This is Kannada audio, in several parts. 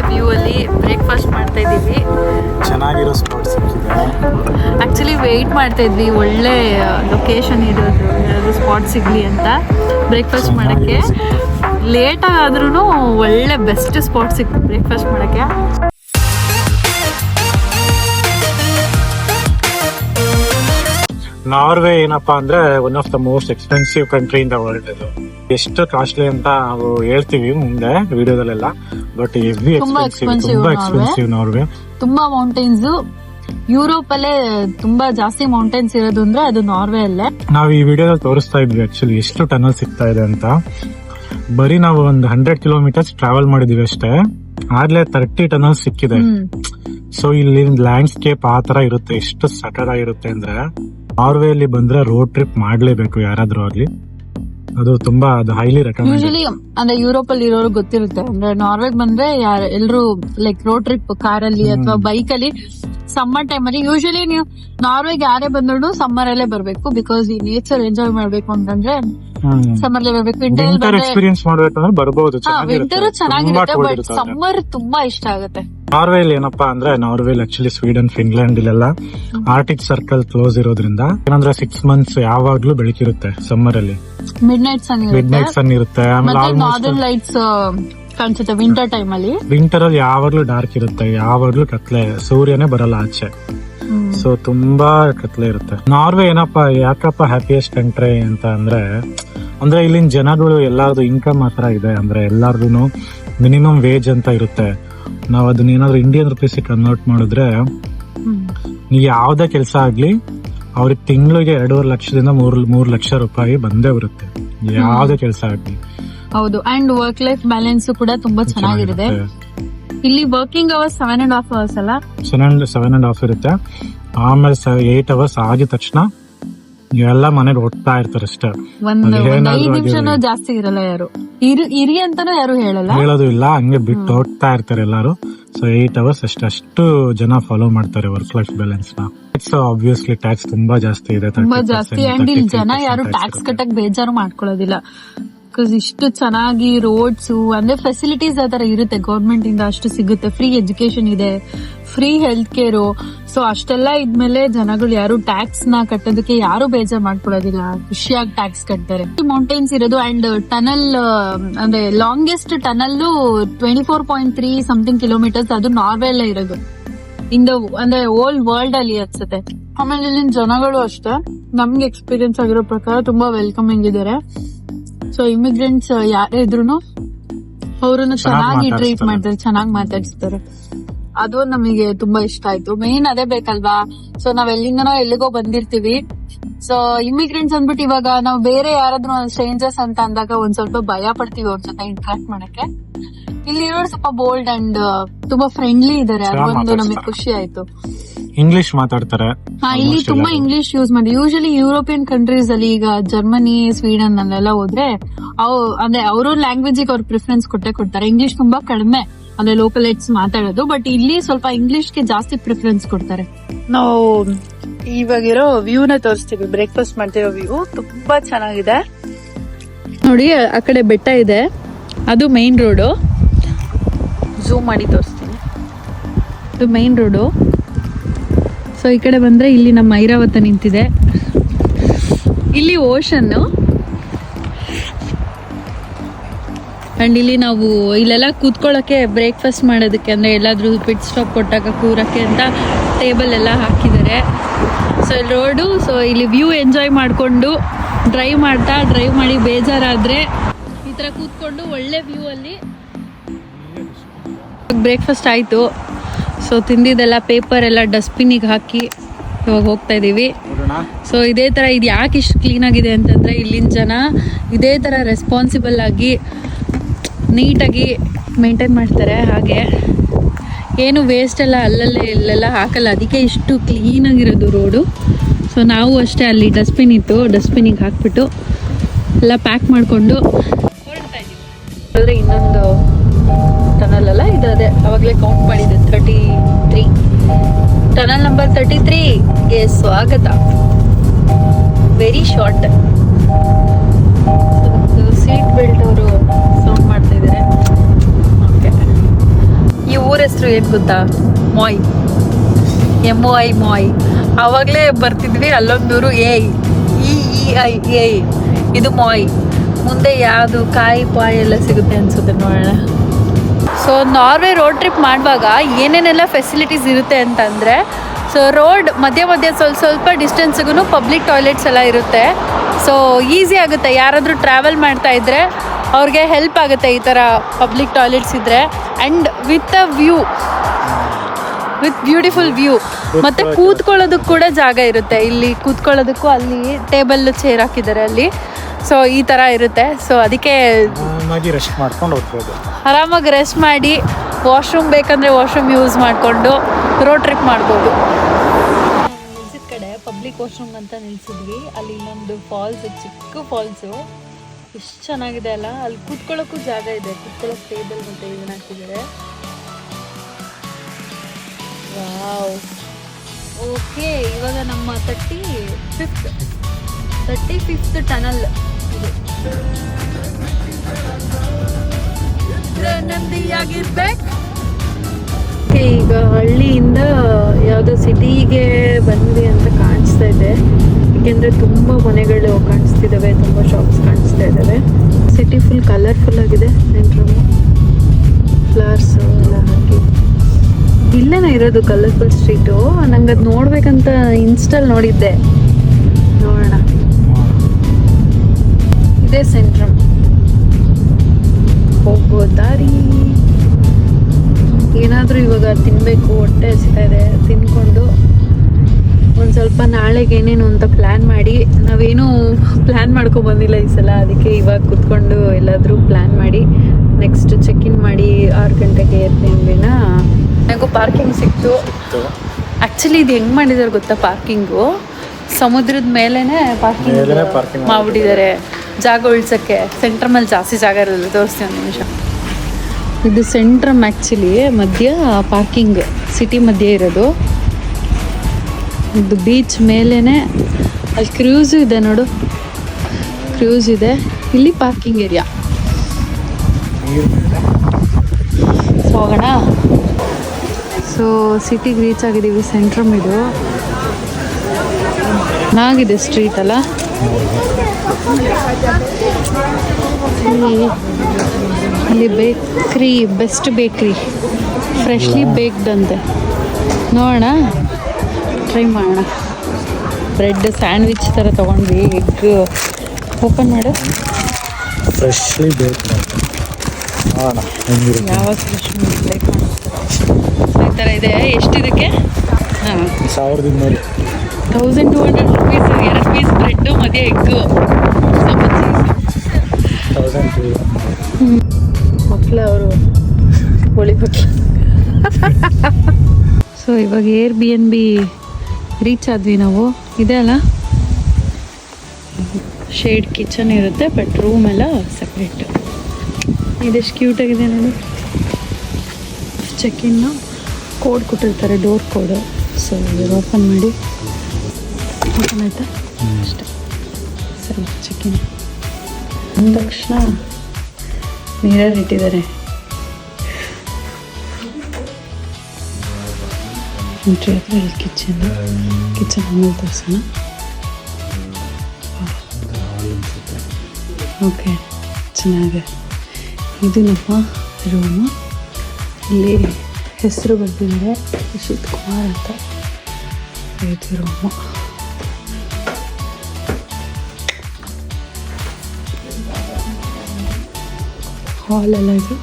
ಒಳ್ಳೆ ವ್ಯೂ ಅಲ್ಲಿ ಬ್ರೇಕ್ಫಾಸ್ಟ್ ಮಾಡ್ತಾ ಇದ್ದೀವಿ. ಚೆನ್ನಾಗಿರೋ ಸ್ಪಾಟ್ ಸಿಕ್ಕಿದೆ. ಆ್ಯಕ್ಚುಲಿ ವೆಯ್ಟ್ ಮಾಡ್ತಾ ಇದ್ವಿ. ಒಳ್ಳೆ ಲೊಕೇಶನ್ ಇರೋದು ಯಾವುದು ಸ್ಪಾಟ್ ಸಿಗಲಿ ಅಂತ ಬ್ರೇಕ್ಫಾಸ್ಟ್ ಮಾಡೋಕ್ಕೆ. ಲೇಟಾಗಿ ಆದ್ರೂ ಒಳ್ಳೆ ಬೆಸ್ಟ್ ಸ್ಪಾಟ್ ಸಿಕ್ತು ಬ್ರೇಕ್ಫಾಸ್ಟ್ ಮಾಡೋಕ್ಕೆ. ನಾರ್ವೆ ಏನಪ್ಪಾ ಅಂದ್ರೆ one of the most expensive country in the world ಇದು. ಎಷ್ಟು ಕಾಸ್ಟ್ಲಿ ಅಂತ ನಾವು ಹೇಳ್ತೀವಿ ಮುಂದೆ ವಿಡಿಯೋದಲ್ಲೆಲ್ಲ ಬಟ್ ಎವ್ರಿ ತುಂಬಾ ಎಕ್ಸ್ಪೆನ್ಸಿವ್ ತುಂಬಾ. Expensive Norway. ತುಂಬಾ ಮೌಂಟೇನ್ಸ್ ಯುರೋಪ್ ಅಲ್ಲೇ ತುಂಬಾ ಜಾಸ್ತಿ ಮೌಂಟೇನ್ಸ್ ಇರೋದು ಅಂದ್ರೆ ಅದು ನಾರ್ವೆ ಅಲ್ಲೇ ನಾವು ಈ ವಿಡಿಯೋದಲ್ಲಿ ತೋರಿಸ್ತಾ ಇದ್ವಿ ಆಕ್ಚುಲಿ ಎಷ್ಟು ಟನಲ್ ಸಿಗ್ತಾ ಇದೆ ಅಂತ. ಬರೀ ನಾವು ಒಂದು ಹಂಡ್ರೆಡ್ ಕಿಲೋಮೀಟರ್ಸ್ ಟ್ರಾವೆಲ್ ಮಾಡಿದೀವಿ ಅಷ್ಟೇ. ಆಗ್ಲೇ ತರ್ಟಿ ಟನಲ್ ಸಿಕ್ಕಿದೆ. ಸೊ ಇಲ್ಲಿ ಲ್ಯಾಂಡ್ಸ್ಕೇಪ್ ಆ ತರ ಇರುತ್ತೆ. ಎಷ್ಟು ಸಟರ್ ಆಗಿರುತ್ತೆ ಅಂದ್ರೆ. ನಾರ್ವೆಯಲ್ಲಿ ಬಂದ್ರೆ ರೋಡ್ ಟ್ರಿಪ್ ಮಾಡ್ಲೇಬೇಕು ಯಾರಾದ್ರೂ ಆಗ್ಲಿ. ಅದು ತುಂಬಾ ಅದು ಹೈಲಿ ರೆಕಮೆಂಡ್ ಯೂಶಲಿ ಅಂದ್ರೆ ಯುರೋಪ್ ಅಲ್ಲಿ ಇರೋರು ಗೊತ್ತಿರುತ್ತೆ. ಅಂದ್ರೆ ನಾರ್ವೆಗ್ ಬಂದ್ರೆ ಯಾರು ಎಲ್ರು ಲೈಕ್ ರೋಡ್ ಟ್ರಿಪ್ ಕಾರಲ್ಲಿ ಅಥವಾ ಬೈಕ್ ಅಲ್ಲಿ ಸಮ್ಮರ್ ಟೈಮ್ ಅಲ್ಲಿ ಯೂಶಲಿ ನೀವು ನಾರ್ವೆಗ್ ಯಾರೇ ಬಂದ್ರು ಸಮ್ಮರ್ ಅಲ್ಲೇ ಬರ್ಬೇಕು ಬಿಕಾಸ್ ಈ ನೇಚರ್ ಎಂಜಾಯ್ ಮಾಡ್ಬೇಕು ಅಂತಂದ್ರೆ ಸಮ್ಮರ್ ಅಲ್ಲೇ ಬರ್ಬೇಕು. ವಿಂಟರ್ ಎಕ್ಸ್ಪೀರಿಯನ್ಸ್ ಮಾಡ್ಬೇಕು ಬರ್ಬೋದು ವಿಂಟರ್ ಚೆನ್ನಾಗಿರುತ್ತೆ. ಬಟ್ ಸಮ್ಮರ್ ತುಂಬಾ ಇಷ್ಟ ಆಗುತ್ತೆ. ನಾರ್ವೆಲ್ ಏನಪ್ಪಾ ಅಂದ್ರೆ ನಾರ್ವೆಲ್ ಆಕ್ಚುಲಿ ಸ್ವೀಡನ್ ಫಿನ್ಲ್ಯಾಂಡ್ ಇಲ್ಲೆಲ್ಲ ಆರ್ಟಿಕ್ ಸರ್ಕಲ್ ಕ್ಲೋಸ್ ಇರೋದ್ರಿಂದ ಏನಂದ್ರೆ ಸಿಕ್ಸ್ ಮಂತ್ಸ್ ಯಾವಾಗ್ಲೂ ಬೆಳಕಿರುತ್ತೆ ಸಮ್ಮರ್ ಅಲ್ಲಿ. ಮಿಡ್ ನೈಟ್ ಸನ್ ಮಿಡ್ ಇರುತ್ತೆ ನೈಟ್ ಸನ್ ಇರುತ್ತೆ ಆಮೇಲೆ ಲೈಟ್ಸ್ ಕಾಣಿಸುತ್ತೆ ವಿಂಟರ್ ಟೈಮ್ ಅಲ್ಲಿ. ವಿಂಟರ್ ಅಲ್ಲಿ ಯಾವಾಗ್ಲೂ ಡಾರ್ಕ್ ಇರುತ್ತೆ ಯಾವಾಗ್ಲೂ ಕತ್ಲೆ ಸೂರ್ಯನೇ ಬರಲ್ಲ ಆಚೆ. ಸೊ ತುಂಬಾ ಕತ್ಲೆ ಇರುತ್ತೆ. ನಾರ್ವೆ ಏನಪ್ಪಾ ಯಾಕಪ್ಪ ಹ್ಯಾಪಿಯೆಸ್ಟ್ ಕಂಟ್ರಿ ಅಂತ ಅಂದ್ರೆ ಅಂದ್ರೆ ಇಲ್ಲಿನ ಜನಗಳು ಎಲ್ಲಾರ್ದು ಇನ್ಕಮ್ ಮಾತ್ರ ಇದೆ ಅಂದ್ರೆ ಎಲ್ಲಾರ್ದು ಮಿನಿಮಮ್ ವೇಜ್ ಅಂತ ಇರುತ್ತೆ. ನಾವ್ ಅದನ್ನ ಏನಾದ್ರು ಇಂಡಿಯನ್ ರುಪೀಸ್ ಕನ್ವರ್ಟ್ ಮಾಡಿದ್ರೆ ನೀವು ಯಾವುದೇ ಕೆಲಸ ಆಗಲಿ ಅವ್ರಿಗೆ ತಿಂಗಳಿಗೆ ಎರಡೂವರೆ ಲಕ್ಷದಿಂದ ಮೂರ್ ಮೂರ್ ಲಕ್ಷ ರೂಪಾಯಿ ಬಂದೇ ಬರುತ್ತೆ. ಯಾವುದೇ ಕೆಲಸ ಆಗಲಿ. ಹೌದು ಅಂಡ್ ವರ್ಕ್ ಲೈಫ್ ಬ್ಯಾಲೆನ್ಸ್ ಕೂಡ ತುಂಬಾ ಚೆನ್ನಾಗಿರುತ್ತೆ. ಇಲ್ಲಿ working hours seven and half hours ಅಲ್ಲ? ಸೆವೆನ್ ಸೆವೆನ್ ಅಂಡ್ ಹಾಫ್ ಇರುತ್ತೆ. ಆಮೇಲೆ ಏಟ್ ಅವರ್ಸ್ ಆಗಿದ ತಕ್ಷಣ ಎಲ್ಲ ಮನೇಲಿ ಓದ್ತಾ ಇರ್ತಾರೆ ಅಷ್ಟೇ. ಒಂದ್ ಅಲ್ಲಿ ಒಂದ್ ಐದ್ ನಿಮಿಷನೂ ಜಾಸ್ತಿ ಇರಲ್ಲ ಯಾರು. ಇರಿ ಇರಿ ಅಂತಾನು ಯಾರು ಹೇಳಲ್ಲ. ಹೇಳೋದು ಇಲ್ಲ ಹಂಗೆ ಬಿಟ್ಟು ಹೋಗ್ತಾ ಇರ್ತಾರೆ ಎಲ್ಲಾರು. ಸೊ ಏಟ್ ಅವರ್ಸ್ ಅಷ್ಟೇ ಅಷ್ಟು ಜನ ಫಾಲೋ ಮಾಡ್ತಾರೆ ವರ್ಕ್ ಲೈಫ್ ಬ್ಯಾಲೆನ್ಸ್ನ. ಟ್ಯಾಕ್ಸ್ ಆಬ್ವಿಯಸ್ಲಿ ಟ್ಯಾಕ್ಸ್ ತುಂಬಾ ಜಾಸ್ತಿ ಇದೆ ತುಂಬಾ ಜಾಸ್ತಿ. ಅಂಡ್ ಇಲ್ಲಿ ಜನ ಯಾರು ಟ್ಯಾಕ್ಸ್ ಕಟ್ಟಕ್ ಬೇಜಾರು ಮಾಡ್ಕೊಳ್ಳೋದಿಲ್ಲ. ಬಿಕಾಸ್ ಇಷ್ಟು ಚೆನ್ನಾಗಿ ರೋಡ್ಸ್ ಅಂದ್ರೆ ಫೆಸಿಲಿಟೀಸ್ ಆ ತರ ಇರುತ್ತೆ. ಗೌರ್ಮೆಂಟ್ ಇಂದ ಅಷ್ಟು ಸಿಗುತ್ತೆ. ಫ್ರೀ ಎಜುಕೇಶನ್ ಇದೆ. ಫ್ರೀ ಹೆಲ್ತ್ ಕೇರು ಸೊ ಅಷ್ಟೆಲ್ಲ ಇದ್ಮೇಲೆ ಜನಗಳು ಯಾರು ಟ್ಯಾಕ್ಸ್ನ ಕಟ್ಟೋದಕ್ಕೆ ಯಾರು ಬೇಜಾರ್ ಮಾಡ್ಕೊಳ್ಳೋದಿಲ್ಲ. ಖುಷಿಯಾಗಿ ಟ್ಯಾಕ್ಸ್ ಕಟ್ತಾರೆ. ಮೌಂಟೇನ್ಸ್ ಇರೋದು ಅಂಡ್ ಟನಲ್ ಅಂದ್ರೆ longest tunnel twenty four point three something kilometres ಅದು ನಾರ್ವೆ ಅಲ್ಲೇ ಇರೋದು. ಇನ್ ದ ಅಂದ್ರೆ ಓಲ್ಡ್ ವರ್ಲ್ಡ್ ಅಲ್ಲಿ ಅನ್ಸುತ್ತೆ. ಆಮೇಲೆ ಇಲ್ಲಿನ ಜನಗಳು ಅಷ್ಟೇ. ನಮ್ಗೆ ಎಕ್ಸ್ಪೀರಿಯನ್ಸ್ ಆಗಿರೋ ಪ್ರಕಾರ ತುಂಬಾ ವೆಲ್ಕಮಿಂಗ್ ಇದಾರೆ ಸೊ ಇಮಿಗ್ರೆಂಟ್ಸ್ ಯಾರೇ ಇದ್ರು ಅವ್ರನ್ನ ಚೆನ್ನಾಗಿ ಟ್ರೀಟ್ ಮಾಡ್ತಾರೆ ಚೆನ್ನಾಗಿ ಮಾತಾಡಿಸ್ತಾರೆ. ಅದು ನಮಗೆ ತುಂಬಾ ಇಷ್ಟ ಆಯ್ತು. ಮೇನ್ ಅದೇ ಬೇಕಲ್ವಾ? ಸೊ ನಾವ್ ಎಲ್ಲಿಂದನೋ ಎಲ್ಲಿಗೋ ಬಂದಿರ್ತೀವಿ. ಸೊ ಇಮಿಗ್ರೆಂಟ್ಸ್ ಅಂದ್ಬಿಟ್ಟು ಇವಾಗ ನಾವು ಬೇರೆ ಯಾರಾದ್ರೂ ಸ್ಟ್ರೇಂಜರ್ಸ್ ಅಂತ ಅಂದಾಗ ಒಂದ್ ಸ್ವಲ್ಪ ಭಯ ಪಡ್ತೀವಿ ಅವ್ರ ಜೊತೆ ಇಂಟ್ರಾಕ್ಟ್ ಮಾಡಕ್ಕೆ. ಇಲ್ಲಿ ಇರೋರು ಸ್ವಲ್ಪ ಬೋಲ್ಡ್ ಅಂಡ್ ತುಂಬಾ ಫ್ರೆಂಡ್ಲಿ ಇದಾರೆ. ಅದೊಂದು ನಮಗೆ ಖುಷಿ ಆಯ್ತು. ಇಂಗ್ಲಿಷ್ ಮಾತಾಡ್ತಾರೆ. ಹಾ ಇಲ್ಲಿ ತುಂಬಾ. ಇಂಗ್ಲಿಷ್ ಯೂಸ್ ಮಾಡಿ. ಯೂಶಲಿ ಯುರೋಪಿಯನ್ ಕಂಟ್ರೀಸ್ ಅಲ್ಲಿ ಈಗ ಜರ್ಮನಿ ಸ್ವೀಡನ್ ಅಲ್ಲೆಲ್ಲ ಹೋದ್ರೆ ಅವ್ ಅಂದ್ರೆ ಅವ್ರ ಲ್ಯಾಂಗ್ವೇಜ್ ಅವ್ರ ಪ್ರಿಫರೆನ್ಸ್ ಕೊಟ್ಟೆ ಕೊಡ್ತಾರೆ. ಇಂಗ್ಲಿಷ್ ತುಂಬಾ ಕಡಿಮೆ ಅಂದ್ರೆ ಲೋಕಲ್ ಏಟ್ಸ್ ಮಾತಾಡೋದು. ಬಟ್ ಇಲ್ಲಿ ಸ್ವಲ್ಪ ಇಂಗ್ಲಿಷ್ಗೆ ಜಾಸ್ತಿ ಪ್ರಿಫರೆನ್ಸ್ ಕೊಡ್ತಾರೆ. ನಾವು ಇವಾಗಿರೋ ವ್ಯೂ ನ ತೋರಿಸ್ತೀವಿ. ಬ್ರೇಕ್ಫಾಸ್ಟ್ ಮಾಡ್ತಿರೋ ವ್ಯೂ ತುಂಬಾ ಚೆನ್ನಾಗಿದೆ. ನೋಡಿ ಆ ಕಡೆ ಬೆಟ್ಟ ಇದೆ. ಅದು ಮೈನ್ ರೋಡು ಝೂಮ್ ಮಾಡಿ ತೋರಿಸ್ತೀನಿ. ಇದು ಮೈನ್ ರೋಡು ಸೊ ಈ ಕಡೆ ಬಂದರೆ ಇಲ್ಲಿ ನಮ್ಮ ಐರಾವತ ನಿಂತಿದೆ. ಇಲ್ಲಿ ಓಷನ್ನು ಆ್ಯಂಡ್ ಇಲ್ಲಿ ನಾವು ಇಲ್ಲೆಲ್ಲ ಕೂತ್ಕೊಳ್ಳೋಕ್ಕೆ ಬ್ರೇಕ್ಫಾಸ್ಟ್ ಮಾಡೋದಕ್ಕೆ ಅಂದರೆ ಎಲ್ಲಾದರೂ ಪಿಟ್ ಸ್ಟಾಪ್ ಕೊಟ್ಟಾಗ ಕೂರೋಕ್ಕೆ ಅಂತ ಟೇಬಲ್ ಎಲ್ಲ ಹಾಕಿದ್ದಾರೆ. ಸೊ ರೋಡು ಸೊ ಇಲ್ಲಿ ವ್ಯೂ ಎಂಜಾಯ್ ಮಾಡಿಕೊಂಡು ಡ್ರೈವ್ ಮಾಡ್ತಾ ಡ್ರೈವ್ ಮಾಡಿ ಬೇಜಾರಾದರೆ ಈ ಥರ ಕೂತ್ಕೊಂಡು ಒಳ್ಳೆ ವ್ಯೂ ಅಲ್ಲಿ ಬ್ರೇಕ್ಫಾಸ್ಟ್ ಆಯಿತು. ಸೊ ತಿಂದಿದ್ದೆಲ್ಲ ಪೇಪರ್ ಎಲ್ಲ ಡಸ್ಟ್ಬಿನ್ನಿಗೆ ಹಾಕಿ ಇವಾಗ ಹೋಗ್ತಾ ಇದ್ದೀವಿ ಸೊ ಇದೇ ಥರ ಇದು ಯಾಕೆ ಇಷ್ಟು ಕ್ಲೀನಾಗಿದೆ ಅಂತಂದರೆ ಇಲ್ಲಿನ ಜನ ಇದೇ ಥರ ರೆಸ್ಪಾನ್ಸಿಬಲ್ ಆಗಿ ನೀಟಾಗಿ ಮೇಂಟೈನ್ ಮಾಡ್ತಾರೆ. ಹಾಗೆ ಏನು ವೇಸ್ಟ್ ಎಲ್ಲ ಅಲ್ಲಲ್ಲೇ ಇಲ್ಲೆಲ್ಲ ಹಾಕಲ್ಲ. ಅದಕ್ಕೆ ಇಷ್ಟು ಕ್ಲೀನಾಗಿರೋದು ರೋಡು ಸೊ ನಾವು ಅಷ್ಟೇ ಅಲ್ಲಿ ಡಸ್ಟ್ಬಿನ್ ಇತ್ತು ಡಸ್ಟ್ಬಿನ್ನಿಗೆ ಹಾಕ್ಬಿಟ್ಟು ಎಲ್ಲ ಪ್ಯಾಕ್ ಮಾಡಿಕೊಂಡು ಇನ್ನೊಂದು ಅದೇ ಅವಾಗಲೇ ಕೌಂಟ್ ಮಾಡಿದೆ thirty three tunnel number thirty ತ್ರೀಗೆ ಸ್ವಾಗತ ವೆರಿ ಶಾರ್ಟ್ ಸೀಟ್ ಬೆಲ್ಟ್ ಅವರು ಸೌಂಡ್ ಮಾಡ್ತಾ ಇದ್ದಾರೆ ಈ ಊರ ಹೆಸರು ಏನು ಗೊತ್ತಾ? ಮಾಯ್ ಎಂ ಐ ಮಾಯ್ ಆವಾಗಲೇ ಬರ್ತಿದ್ವಿ ಅಲ್ಲೊಂದೂರು ಎ ಇ ಇ ಐ ಎ ಇದು ಮಾಯ್ ಮುಂದೆ ಯಾವುದು ಕಾಯಿ, ಪಾಯಿ ಎಲ್ಲ ಸಿಗುತ್ತೆ ಅನ್ಸುತ್ತೆ ನೋಡೋಣ. ಸೊ ನಾರ್ವೆ ರೋಡ್ ಟ್ರಿಪ್ ಮಾಡುವಾಗ ಏನೇನೆಲ್ಲ ಫೆಸಿಲಿಟೀಸ್ ಇರುತ್ತೆ ಅಂತಂದರೆ ಸೊ ರೋಡ್ ಮಧ್ಯ ಮಧ್ಯ ಸ್ವಲ್ಪ ಸ್ವಲ್ಪ ಡಿಸ್ಟೆನ್ಸ್ಗೂ ಪಬ್ಲಿಕ್ ಟಾಯ್ಲೆಟ್ಸ್ ಎಲ್ಲ ಇರುತ್ತೆ. ಸೊ ಈಸಿ ಆಗುತ್ತೆ. ಯಾರಾದರೂ ಟ್ರಾವೆಲ್ ಮಾಡ್ತಾ ಇದ್ದರೆ ಅವ್ರಿಗೆ ಹೆಲ್ಪ್ ಆಗುತ್ತೆ ಈ ಥರ ಪಬ್ಲಿಕ್ ಟಾಯ್ಲೆಟ್ಸ್ ಇದ್ದರೆ and with a view with beautiful view ಮತ್ತು ಕೂತ್ಕೊಳ್ಳೋದಕ್ಕೆ ಕೂಡ ಜಾಗ ಇರುತ್ತೆ. ಇಲ್ಲಿ ಕೂತ್ಕೊಳ್ಳೋದಕ್ಕೂ ಅಲ್ಲಿ ಟೇಬಲ್ ಚೇರ್ ಹಾಕಿದ್ದಾರೆ ಅಲ್ಲಿ. ಸೊ ಈ ಥರ ಇರುತ್ತೆ. ಸೊ ಅದಕ್ಕೆ ಆರಾಮಾಗಿ ರೆಸ್ಟ್ ಮಾಡ್ಕೊಂಡು ಹೋಗ್ಬೋದು. ಆರಾಮಾಗಿ ರೆಸ್ಟ್ ಮಾಡಿ ವಾಶ್ರೂಮ್ ಬೇಕಂದರೆ ವಾಶ್ರೂಮ್ ಯೂಸ್ ಮಾಡಿಕೊಂಡು ರೋಡ್ ಟ್ರಿಪ್ ಮಾಡ್ಬೋದು. ನಿಲ್ಸಿದ ಕಡೆ ಪಬ್ಲಿಕ್ ವಾಶ್ರೂಮ್ ಅಂತ ನಿಲ್ಸಿದ್ವಿ. ಅಲ್ಲಿ ಇನ್ನೊಂದು ಫಾಲ್ಸ್ ಚಿಕ್ಕ ಫಾಲ್ಸು ಎಷ್ಟು ಚೆನ್ನಾಗಿದೆ ಅಲ್ಲ. ಅಲ್ಲಿ ಕುತ್ಕೊಳ್ಳೋಕ್ಕೂ ಜಾಗ ಇದೆ. ಕೂತ್ಕೊಳ್ಳೋಕೆ ಟೇಬಲ್ ಮತ್ತು ಇದನ್ನ ಹಾಕಿದ್ದಾರೆ. ವಾವ್ ಓಕೆ ಇವಾಗ ನಮ್ಮ thirty fifth thirty fifth tunnel ಈಗ ಹಳ್ಳಿಯಿಂದ ಯಾವುದೋ ಸಿಟಿಗೆ ಬಂದ್ವಿ ಅಂತ ಕಾಣಿಸ್ತಾ ಇದೆ. ಏಕೆಂದರೆ ತುಂಬ ಮನೆಗಳು ಕಾಣಿಸ್ತಿದ್ದಾವೆ, ತುಂಬ ಶಾಪ್ಸ್ ಕಾಣಿಸ್ತಾ ಇದ್ದಾವೆ. ಸಿಟಿ ಫುಲ್ ಕಲರ್ಫುಲ್ ಆಗಿದೆ ಫ್ಲವರ್ಸ್ ಎಲ್ಲ ಹಾಕಿ. ಇಲ್ಲೇನ ಇರೋದು ಕಲರ್ಫುಲ್ ಸ್ಟ್ರೀಟು ನಂಗೆ ಅದು ನೋಡ್ಬೇಕಂತ ಇನ್ಸ್ಟಾಲ್ ನೋಡಿದ್ದೆ. ನೋಡೋಣ. ಇದೇ ಸೆಂಟ್ರಮ್ ಹೋಗೋ ದಾರಿ. ಏನಾದರೂ ಇವಾಗ ತಿನ್ನಬೇಕು ಹೊಟ್ಟೆ ಹಸಿತಾ ಇದೆ ತಿನ್ಕೊಂಡು ಒಂದು ಸ್ವಲ್ಪ ನಾಳೆಗೆ ಏನೇನು ಅಂತ ಪ್ಲ್ಯಾನ್ ಮಾಡಿ. ನಾವೇನು ಪ್ಲ್ಯಾನ್ ಮಾಡ್ಕೊಬಂದಿಲ್ಲ ಈ ಸಲ ಅದಕ್ಕೆ ಇವಾಗ ಕುತ್ಕೊಂಡು ಎಲ್ಲಾದರೂ ಪ್ಲ್ಯಾನ್ ಮಾಡಿ. ನೆಕ್ಸ್ಟ್ ಚೆಕ್ ಇನ್ ಮಾಡಿ ಆರು ಗಂಟೆಗೆ ಏರ್ತೀವಿನ ನನಗೂ ಪಾರ್ಕಿಂಗ್ ಸಿಕ್ತು. ಆ್ಯಕ್ಚುಲಿ ಇದು ಹೆಂಗೆ ಮಾಡಿದ್ದಾರೆ ಗೊತ್ತಾ ಪಾರ್ಕಿಂಗು ಸಮುದ್ರದ ಮೇಲೇನೆ ಪಾರ್ಕಿಂಗ್ ಮಾಡ್ಬಿಟ್ಟಿದ್ದಾರೆ. ಜಾಗ ಉಳ್ಸೋಕ್ಕೆ. ಸೆಂಟರ್ ಮೇಲೆ ಜಾಸ್ತಿ ಜಾಗ ಇರಲ್ಲ. ತೋರಿಸ್ತೀನಿ ಒಂದು ನಿಮಿಷ. ಇದು ಸೆಂಟ್ರಮ್ ಆ್ಯಕ್ಚುಲಿ ಮಧ್ಯ ಪಾರ್ಕಿಂಗ್ ಸಿಟಿ ಮಧ್ಯೆ ಇರೋದು. ಇದು ಬೀಚ್ ಮೇಲೇ ಅಲ್ಲಿ ಕ್ರೂಸು ಇದೆ ನೋಡು. ಕ್ರೂಸ್ ಇದೆ. ಇಲ್ಲಿ ಪಾರ್ಕಿಂಗ್ ಏರಿಯಾ ಹೋಗೋಣ ಸೊ ಸಿಟಿಗೆ ರೀಚ್ ಆಗಿದ್ದೀವಿ ಸೆಂಟ್ರಮ್ ಇದು. ಚೆನ್ನಾಗಿದೆ ಸ್ಟ್ರೀಟ್ ಅಲ್ಲ. ಇಲ್ಲಿ ಬೇಕ್ರಿ ಬೆಸ್ಟ್ ಬೇಕ್ರಿ ಫ್ರೆಶ್ಲಿ ಬೇಕ್ಡ್ ಅಂತೆ. ನೋಡೋಣ. ಟ್ರೈ ಮಾಡೋಣ. ಬ್ರೆಡ್ ಸ್ಯಾಂಡ್ವಿಚ್ ಥರ ತೊಗೊಂಡ್ವಿ ಎಗ್ ಓಪನ್ ಮಾಡು. ಫ್ರೆಶ್ಲಿ ಬೇಕ್ ಯಾವಾಗ ಫ್ರೆಶ್ ಬೇಕು ಈ ಥರ ಇದೆ. ಎಷ್ಟಿದಕ್ಕೆ? ಹಾಂ. ಸಾವಿರದ ಇನ್ನೂರು. ತೌಸಂಡ್ ಟು ಹಂಡ್ರೆಡ್ ರುಪೀಸ್ ಎರಡು piece bread egg thousand two ಮಕ್ಕಳು ಅವರು ಹೋಳಿ ಮಕ್ಕಳು ಸೊ ಇವಾಗ Airbnb reach ಆದ್ವಿ ನಾವು. ಇದೆ ಅಲ್ಲ? ಶೇಡ್ ಕಿಚನ್ ಇರುತ್ತೆ ಬಟ್ ರೂಮ್ ಎಲ್ಲ ಸಪ್ರೇಟ್ ಇದೆಷ್ಟು ಕ್ಯೂಟಾಗಿದೆ ನೋಡಿ. ಚೆಕ್ ಇನ್ನು ಕೋಡ್ ಕೊಟ್ಟಿರ್ತಾರೆ ಡೋರ್ ಕೋಡು ಸೊ ಓಪನ್ ಮಾಡಿ. ಆಯ್ತಾ ಅಷ್ಟೇ. ಸರಿ ಚೆಕ್ ಇನ್ ಅಂದ ತಕ್ಷಣ ಮಿರರ್ ಇಟ್ಟಿದ್ದಾರೆ. ಎಂಟ್ರಿ ಹತ್ರ ಇಲ್ಲಿ ಕಿಚನ್ ಕಿಚನ್ ಆಮೇಲೆ ತೋರಿಸೋಣ. ಓಕೆ ಚೆನ್ನಾಗೆ. ಇದು ನಮ್ಮ ರೂಮು ಇಲ್ಲಿ ಹೆಸರು ಬರ್ತಿದ್ದಾರೆ ಕುಮಾರ್ ಅಂತ. ಇದು ರೂಮು ಹಾಲ್ ಎಲ್ಲ ಇದು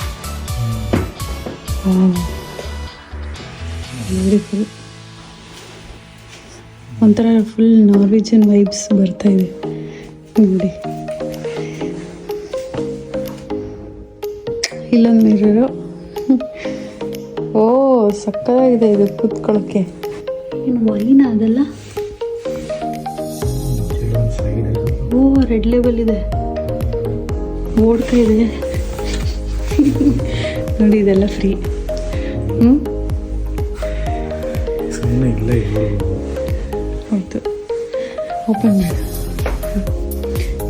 ಬ್ಯೂಟಿಫುಲ್ ಒಂಥರ ಫುಲ್ ನಾರ್ವೇಜಿಯನ್ ವೈಬ್ಸ್ ಬರ್ತಾ ಇದೆ. ನೋಡಿ. ಇಲ್ಲೊಂದು ಮಿರರು ಓ ಸಕ್ಕದಾಗಿದೆ ಇದು ಕೂತ್ಕೊಳ್ಳೋಕ್ಕೆ ಏನು ವೈನ ಅದಲ್ಲ? ಓ ರೆಡ್ ಲೇಬಲ್ ಇದೆ. ಓಡ್ತಾ ಇದೆ. ನೋಡಿ ಇದೆಲ್ಲ ಫ್ರೀ ಹ್ಞೂ ಸುಮ್ಮನೆ ಇಲ್ಲ ಹೌದು. ಓಪನ್ ಮಾಡಿ.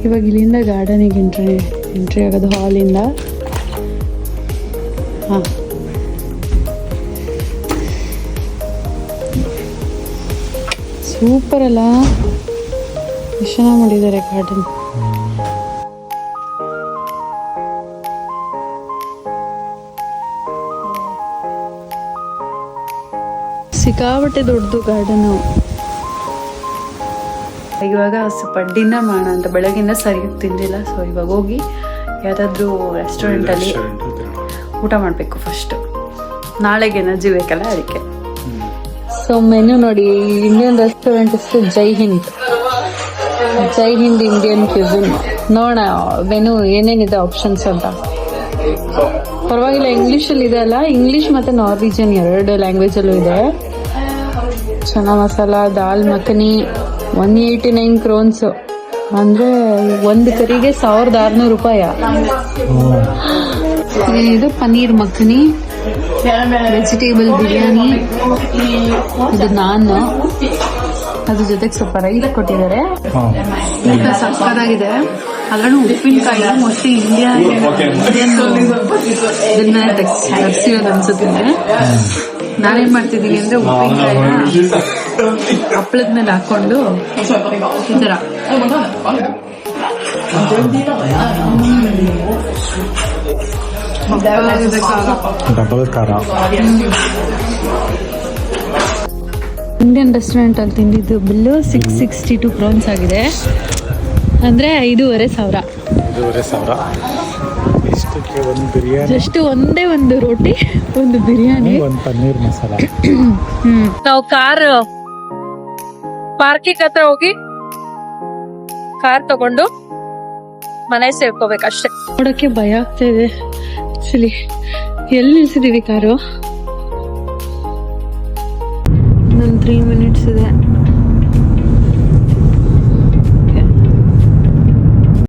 ಇವಾಗ ಇಲ್ಲಿಂದ ಗಾರ್ಡನಿಗೆ ಎಂಟ್ರಿ ಎಂಟ್ರಿ ಆಗೋದು ಹಾಲಿಂದ ಹಾಂ. ಸೂಪರ್ ಅಲ್ಲ. ಎಷ್ಟು ಚೆನ್ನಾಗಿ ಮಾಡಿದ್ದಾರೆ ಗಾರ್ಡನ್ ಸಿಕ್ಕಾಬಟ್ಟೆ ದೊಡ್ಡದು ಗಾರ್ಡನು. ಇವಾಗ ಸ್ವಲ್ಪ ಡಿನ್ನರ್ ಮಾಡೋಣ ಅಂತ ಬೆಳಗಿಂದ ಸರಿಯಾಗಿ ತಿಂದಿಲ್ಲ. ಸೊ ಇವಾಗ ಹೋಗಿ ಯಾವುದಾದ್ರೂ ರೆಸ್ಟೋರೆಂಟಲ್ಲಿ ಊಟ ಮಾಡಬೇಕು ಫಸ್ಟ್ ನಾಳೆಗೆ ಎನರ್ಜಿ ಬೇಕಲ್ಲ ಅದಕ್ಕೆ. ಸೊ ಮೆನು ನೋಡಿ ಇಂಡಿಯನ್ ರೆಸ್ಟೋರೆಂಟ್ ಇಷ್ಟು ಜೈ ಹಿಂದ್ ಜೈ ಹಿಂದ್ ಇಂಡಿಯನ್ ಕ್ಯೂಸಿನ್ ನೋಡೋಣ ಮೆನು ಏನೇನಿದೆ ಆಪ್ಷನ್ಸ್ ಅಂತ. ಪರವಾಗಿಲ್ಲ ಇಂಗ್ಲೀಷಲ್ಲಿ ಇದೆ ಅಲ್ಲ? ಇಂಗ್ಲೀಷ್ ಮತ್ತೆ ನಾರ್ವಿಜಿಯನ್ ಎರಡು ಲ್ಯಾಂಗ್ವೇಜಲ್ಲೂ ಇದೆ. Chana masala dal makhani one eighty nine krones ಅಂದ್ರೆ ಒಂದು ಕರಿಗೆ ಸಾವಿರದ ಆರ್ನೂರು ರೂಪಾಯ. ಇದು ಪನ್ನೀರ್ ಮಖನಿ ವೆಜಿಟೇಬಲ್ ಬಿರಿಯಾನಿ. ಇದು ನಾನ್. ಅದ್ರ ಜೊತೆಗೆ ಸ್ವಲ್ಪ ರೈಸ್ ಕೊಟ್ಟಿದ್ದಾರೆ. ಸಕ್ಕತ್ತಾಗಿದೆ. ಅದ್ರಲ್ಲೂ ಉಪ್ಪಿನಕಾಯಿ ಮೋಸ್ಟ್ಲಿ ಇಂಡಿಯಾ ಇದನ್ನ ತರಿಸಿರೋದು ಅನ್ಸುತ್ತೆ. ನಾನೇನ್ ಮಾಡ್ತಿದ್ದೀನಿ ಅಂದ್ರೆ ಉಪ್ಪಿನಕಾಯಿನ ಹಪ್ಪಳದ ಮೇಲೆ ಹಾಕೊಂಡು ಈ ತರ ಡಬಲ್ ಖಾರ. ಇಂಡಿಯನ್ ರೆಸ್ಟೋರೆಂಟ್ ಅಲ್ಲಿ ತಿಂದಿದ್ದು bill six sixty two krones ಆಗಿದೆ. ಅಂದ್ರೆ ಐದೂವರೆ ಸಾವಿರ. ಐದೂವರೆ ಸಾವಿರ. ಇಷ್ಟಕ್ಕೆ ಒಂದು ಬಿರಿಯಾನಿ. ಜಸ್ಟ್ ಒಂದೇ ಒಂದು ರೋಟಿ. ಒಂದು ಬಿರಿಯಾನಿ. ಒಂದು ಪನ್ನೀರ್ ಮಸಾಲ. ನಾವು ಕಾರ್ ಪಾರ್ಕಿಂಗ್ ಹತ್ರ ಹೋಗಿ ಕಾರ್ ತಗೊಂಡು ಮನೆ ಸೇರ್ಕೋಬೇಕಷ್ಟೇ ನೋಡಕ್ಕೆ ಭಯ ಆಗ್ತಾ ಇದೆ. ಆಕ್ಚುಲಿ ಎಲ್ಲಿ ನಿಲ್ಸಿದೀವಿ ಕಾರು? ನನ್ನ ತ್ರೀ ಮಿನಿಟ್ಸ್ ಇದೆ.